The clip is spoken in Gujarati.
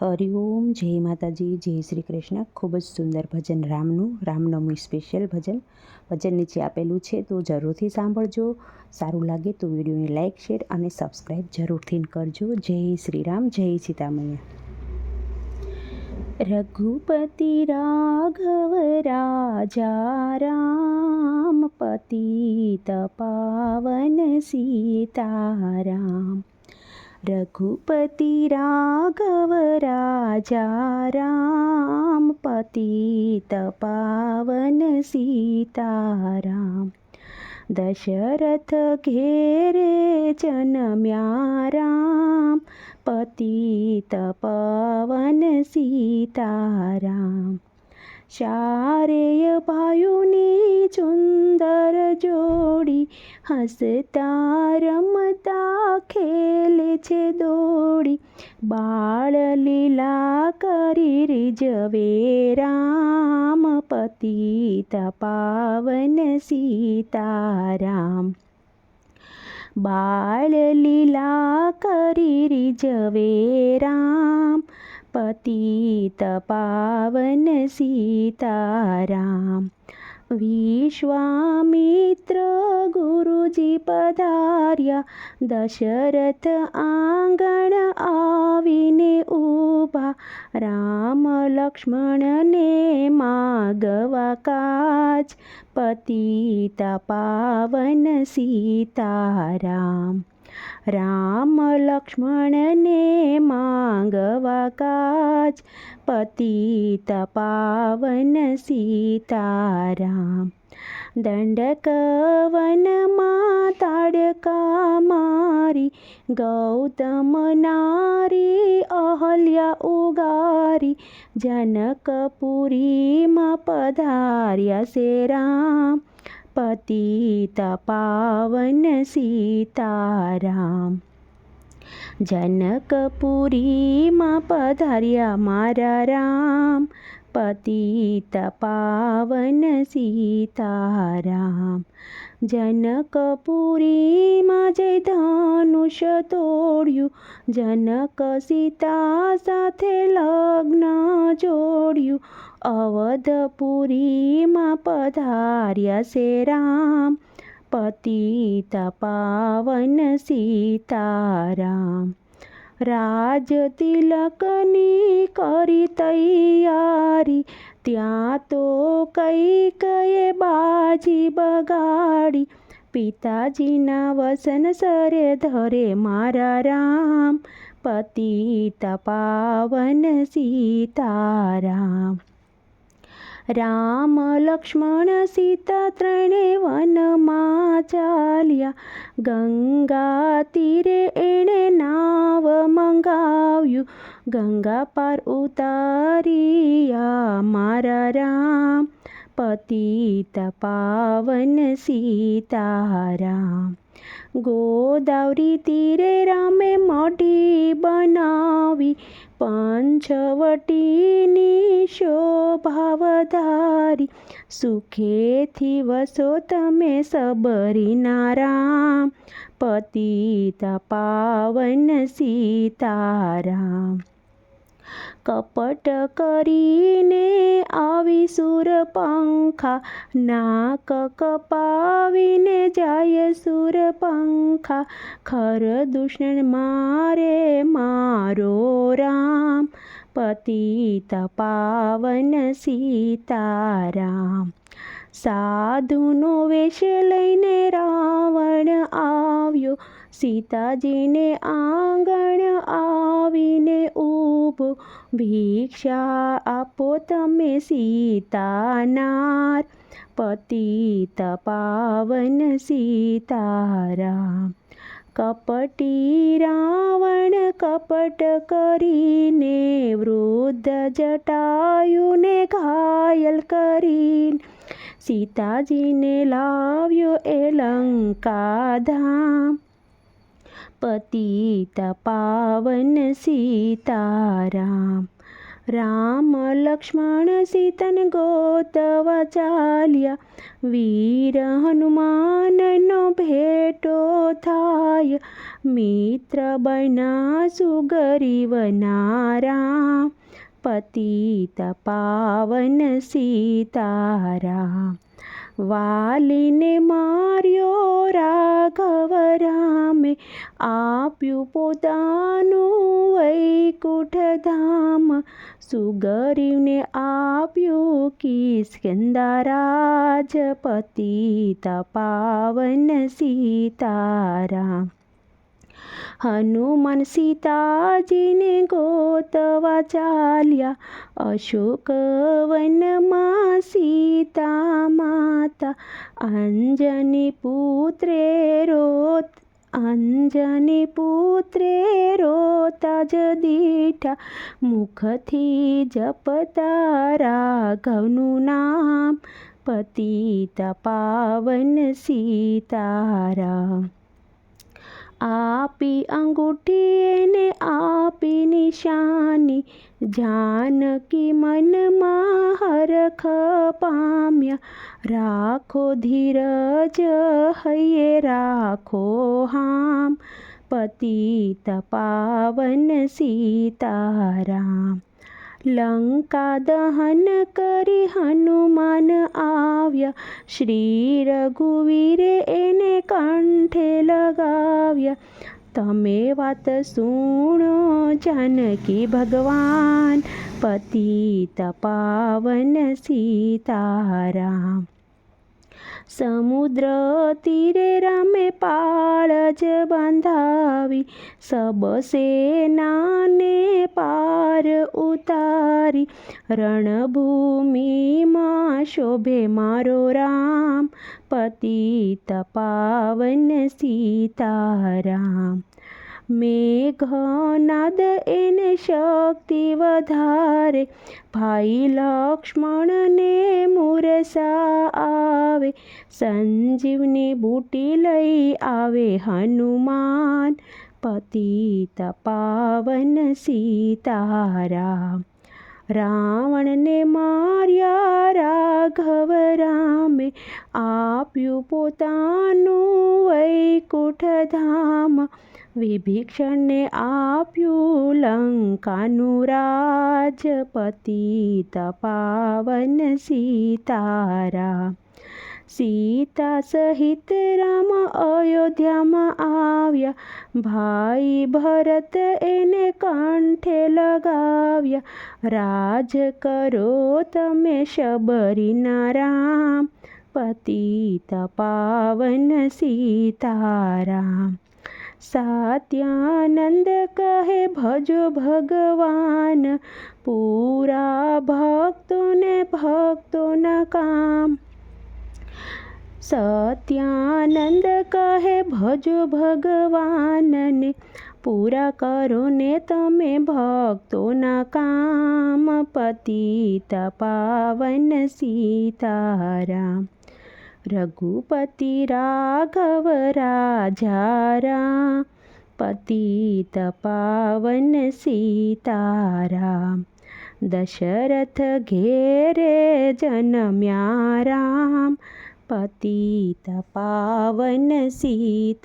હરિઓમ, જય માતાજી, જય શ્રી કૃષ્ણ. ખૂબ જ સુંદર ભજન રામનું, રામનવમી સ્પેશિયલ ભજન. ભજન નીચે આપેલું છે, તો જરૂરથી સાંભળજો. સારું લાગે તો વિડીયોને લાઇક શેર અને સબસ્ક્રાઈબ જરૂરથી કરજો. જય શ્રી રામ, જય સીતામૈયા રઘુપતિ રાઘવ રાજા રામ પતિ તપાવન સીતારામ. रघुपति राघव राजा राम पतित पावन सीताराम दशरथ घेरे चनम्या राम पति तपावन सीताराम शारेय पायुनि सुन्दर जोडी હસતા રમતા ખેલે છે દોડી. બાળ લીલા કરી રીજવે રામ, પતિત પાવન સીતારામ. બાળ લીલા કરી રીજવે રામ, પતિત પાવન સીતારામ. વિશ્વામિત્ર ગુરુજી પધાર્યા દશરથ આંગણ આવીને ઊભા રામ લક્ષ્મણને માગવા કાજ પતિતા પાવન સીતારામ રામ લક્ષ્મણને માંગવા કાજ, પતિત પાવન સીતારામ. દંડક વનમાં તાડકા મારી ગૌતમ નારી અહલ્યા ઉગારી, જનકપુરીમાં પધાર્યા સે રામ. પતિત पावन सीताराम। જનકપુરીમાં પધાર્યા મારા રામ પતિત પાવન સીતારામ જનકપુરીમાં જે ધનુષ તોડ્યું જનક સીતા સાથે લગ્ન જોડ્યું અવધપુરીમાં પધાર્યા છે રામ પતિત પાવન સીતારામ રાજ તિલકની કરી તૈયારી ત્યાં તો કઈ કયે બાજી બગાડી પિતાજીના વસન સરે ધરે મારા રામ પતિત પાવન સીતારામ રામ લક્ષ્મણ સીતા ત્રણે વનમાં ચાલ્યા ગંગા તીરે એણે નાવ મંગાવ્યું ગંગા પાર ઉતારિયા મારા રામ પતિત પાવન સીતારામ ગોદાવરી તીરે રામે મોઢી બનાવી પંચવટીની શોભા વધારી સુખેથી વસો તમે સબરીના રામ પતિત પાવન સીતારામ. કપટ કરીને આવી સુર પંખા, નાક કપાવીને જાય સુર પંખા, ખર દૂષણ મારે મારો રામ. પતિત પાવન સીતારામ સાધુનો વેશ લઈને રાવણ આવ્યો સીતાજીને આંગણ આવીને ઊભો ભિક્ષા આપો તમે સીતાનાર પતિત પાવન સીતારામ કપટી રાવણ કપટ કરીને વૃદ્ધ જટાયુને ઘાયલ કરીને સીતાજીને લાવ્યો એ લંકા ધામ પતિત પાવન સીતારામ રામ લક્ષ્મણ સીતન ગોતવા ચાલ્યા વીર હનુમાનનો ભેટો થાય મિત્ર બના સુગરીવનારા પતિત પાવન સીતારામ વાલીને માર્યો રાઘવ રામે આપ્યું પોતાનું વૈકુંઠ ધામ સુગરીવને આપ્યું કિસ્કંદારાજ પતિત પાવન સીતારામ હનુમાન સીતાજીને ગોતવા ચાલ્યા અશોક વનમાં સીતા માતા અંજની પુત્રે રોત અંજની પુત્રે રોતા જ દીઠા મુખથી જપતા રાઘવનું નામ પતિત પાવન સીતારામ આપી અંગૂઠી એને આપી નિશાની જાનકી મનમાં હરખ પામ્યા રાખો ધીરજ હૈયે રાખો હામ પતિત પાવન સીતારામ લંકા દહન કરી હનુમાન આવ્યા શ્રી રઘુવીરે એને કંઠે લગાવ્યા તમે વાત સુણો જાનકી ભગવાન પતિત પાવન સીતારામ સમુદ્ર તીરે રમે પાળ જ બાંધાવી સબ સેનાને પાર ઉતારી. રણભૂમિમાં શોભે મારો રામ પતિત પાવન સીતારામ. મેઘનાદ એને શક્તિ વધારે, ભાઈ લક્ષ્મણને મુરસા આવે. સંજીવની બુટી લઈ આવે હનુમાન. પતિત પાવન સીતારામ. રાવણને માર્યા રાઘવ રામે. આપ્યું પોતાનું વૈકુંઠ ધામ વિભીષણને આપ્યું લંકાનું રાજ તપાવન સીતારા સીતા સહિત રામ અયોધ્યામાં આવ્યા ભાઈ ભરત એને કંઠે લગાવ્યા રાજ કરો તમે શબરીના રામ પતિત પાવન સીતારામ સાત્યાનંદ કહે ભજો ભગવાન પૂરા ભક્તોને ભક્તોના કામ સત્યાનંદ કહે ભજો ભગવાનને પૂરા કરો ને તમે ભક્તોના કામ પતિત પાવન સીતારામ રઘુપતિ રાઘવ રાજારા પતિત પાવન સીતારામ દશરથ ઘેરે જન્મ્યા રામ પતિત પાવન સીતારામ